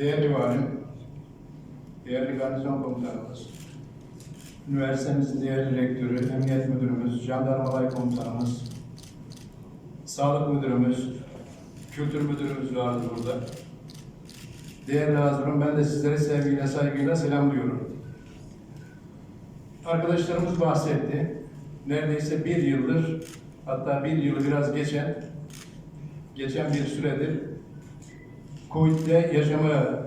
Değerli valim, değerli garnizon komutanımız, üniversitemizin değerli rektörü, emniyet müdürümüz, jandarmalay komutanımız, sağlık müdürümüz, kültür müdürümüz vardı burada. Değerli hazırım, ben de sizlere sevgiyle, saygıyla selamlıyorum. Arkadaşlarımız bahsetti. Neredeyse bir yıldır, hatta bir yılı biraz geçen, geçen bir süredir Covid'de yaşamaya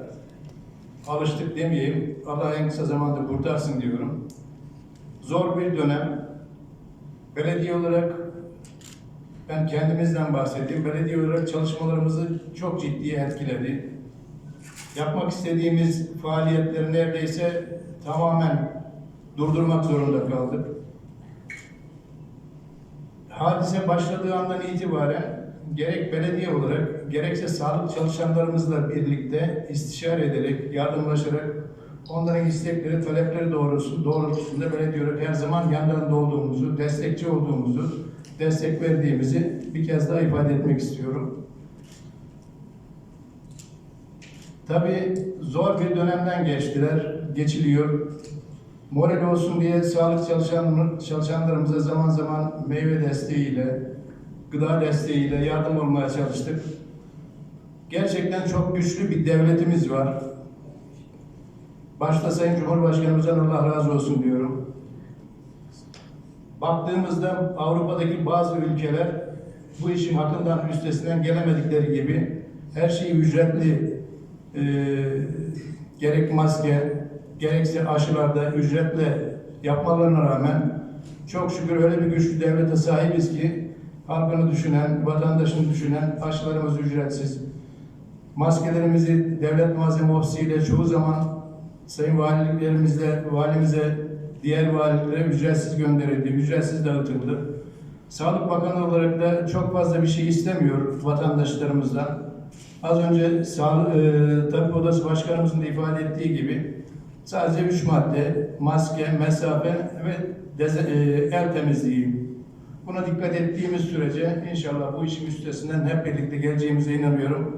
alıştık demeyeyim. Allah en kısa zamanda kurtarsın diyorum. Zor bir dönem. Belediye olarak ben kendimizden bahsedeyim. Belediye olarak çalışmalarımızı çok ciddi etkiledi. Yapmak istediğimiz faaliyetleri neredeyse tamamen durdurmak zorunda kaldık. Hadise başladığı andan itibaren gerek belediye olarak gerekse sağlık çalışanlarımızla birlikte istişare ederek, yardımlaşarak onların istekleri, talepleri doğrusu, doğrultusunda belediye olarak her zaman yanlarında olduğumuzu, destekçi olduğumuzu, destek verdiğimizi bir kez daha ifade etmek istiyorum. Tabii zor bir dönemden geçtiler, geçiliyor. Moral olsun diye sağlık çalışan, çalışanlarımıza zaman zaman meyve desteğiyle, gıda desteğiyle yardım olmaya çalıştık. Gerçekten çok güçlü bir devletimiz var. Başta Sayın Cumhurbaşkanımızdan Allah razı olsun diyorum. Baktığımızda Avrupa'daki bazı ülkeler bu işin hakkından üstesinden gelemedikleri gibi her şeyi ücretli e, gerek maske gerekse aşılarda ücretle yapmalarına rağmen çok şükür öyle bir güçlü devlete sahibiz ki halkını düşünen, vatandaşını düşünen aşılarımız ücretsiz. Maskelerimizi devlet malzeme ofisiyle çoğu zaman sayın valiliklerimizle, valimize, diğer valiliklere ücretsiz gönderildi, ücretsiz dağıtıldı. Sağlık Bakanı olarak da çok fazla bir şey istemiyor vatandaşlarımızdan. Az önce Sağlık e, Tabip Odası Başkanımızın da ifade ettiği gibi sadece üç madde, maske, mesafe ve deze- e, el temizliği. Buna dikkat ettiğimiz sürece inşallah bu işin üstesinden hep birlikte geleceğimize inanıyorum.